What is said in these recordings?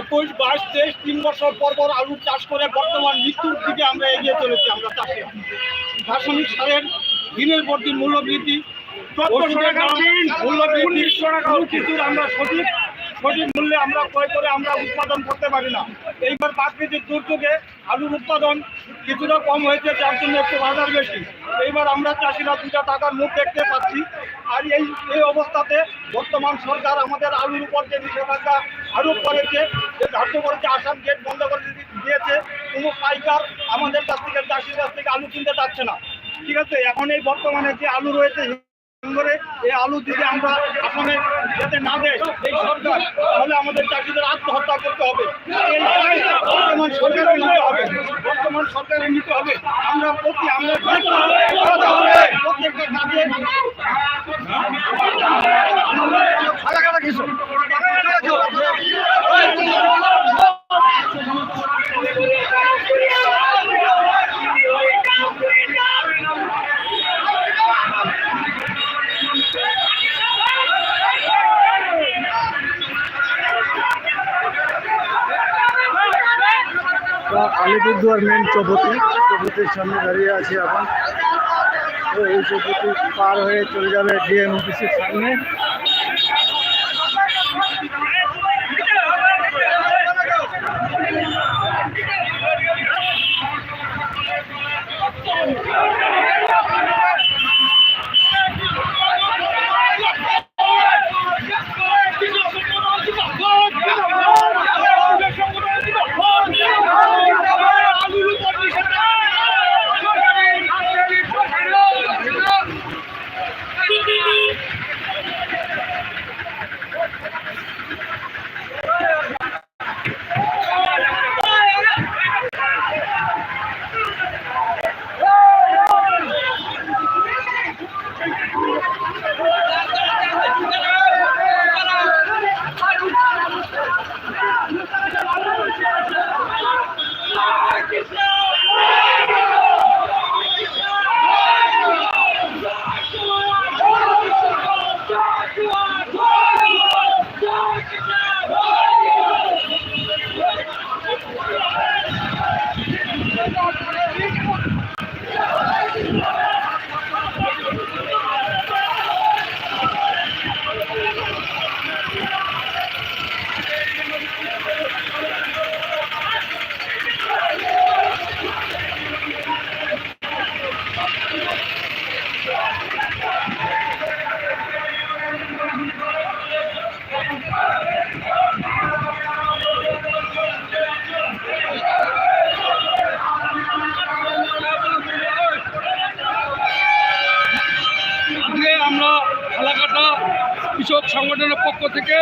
একুশ বাইশ তেইশ তিন বছর পর পর আলু চাষ করে বর্তমান মৃত্যুর দিকে আমরা এগিয়ে চলেছি আমরা চাষে। রাসায়নিক সারের দিনের পর দিন মূল্য বৃদ্ধি মূল্য বৃদ্ধি কোনো কিছুর আমরা সঠিক সঠিক মূল্যে আমরা ক্রয় করে আমরা উৎপাদন করতে পারি না। এইবার প্রাকৃতিক দুর্যোগে আলুর উৎপাদন কিছুটা কম হয়েছে যার জন্য একটু বাজার বেশি। এইবার আমরা চাষিরা দুটা টাকার মুখ দেখতে পাচ্ছি। আর এই এই অবস্থাতে বর্তমান সরকার আমাদের আলুর উপর যে নিষেধাজ্ঞা আরোপ করেছে, যে ধার্য করেছে আসাম গেট বন্ধ করে দিয়েছে, কোনো পাইকার আমাদের কাছ থেকে, চাষির কাছ থেকে আলু কিনতে চাচ্ছে না। ঠিক আছে, এখন এই বর্তমানে যে আলু রয়েছে করে এই আলু যদি আমরা আসামে যাতে না দেয়, এই সরকার, তাহলে আমাদের চাষিদের আত্মহত্যা করতে হবে। এই বর্তমান সরকারের নিতে হবে বর্তমান সরকারের নিতে হবে আমরা প্রতি আমরা প্রত্যেকটা কাজে আলিপুরদুয়ার মেন চৌপতি, চৌপতির সামনে দাঁড়িয়ে আছি এখন এই চৌপতি পার হয়ে চলে যাবে ডিএম অফিসের সামনে। আমরা এলাকাটা কৃষক সংগঠনের পক্ষ থেকে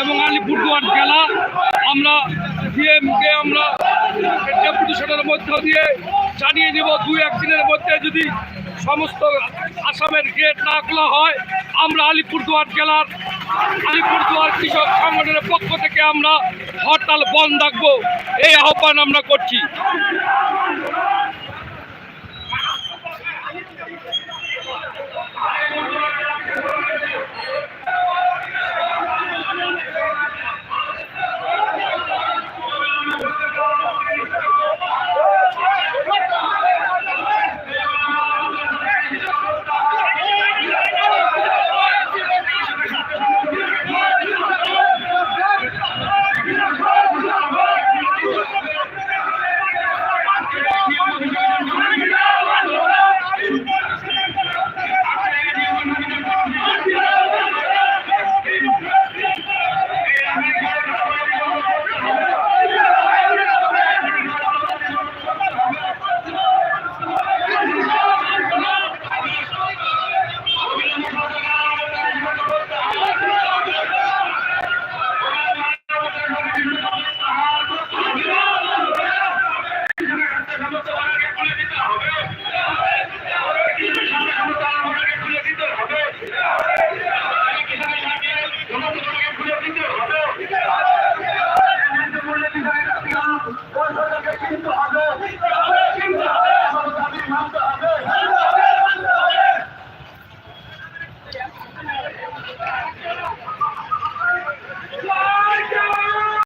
এবং আলিপুরদুয়ার জেলা, আমরা ডিএমকে আমরা ডেপুটেশনের মধ্য দিয়ে জানিয়ে দেব, দুই একদিনের মধ্যে যদি সমস্ত আসামের গেট না খোলা হয়, আমরা আলিপুরদুয়ার জেলার, আলিপুরদুয়ার কৃষক সংগঠনের পক্ষ থেকে আমরা হরতাল বন্ধ রাখব। এই আহ্বান আমরা করছি।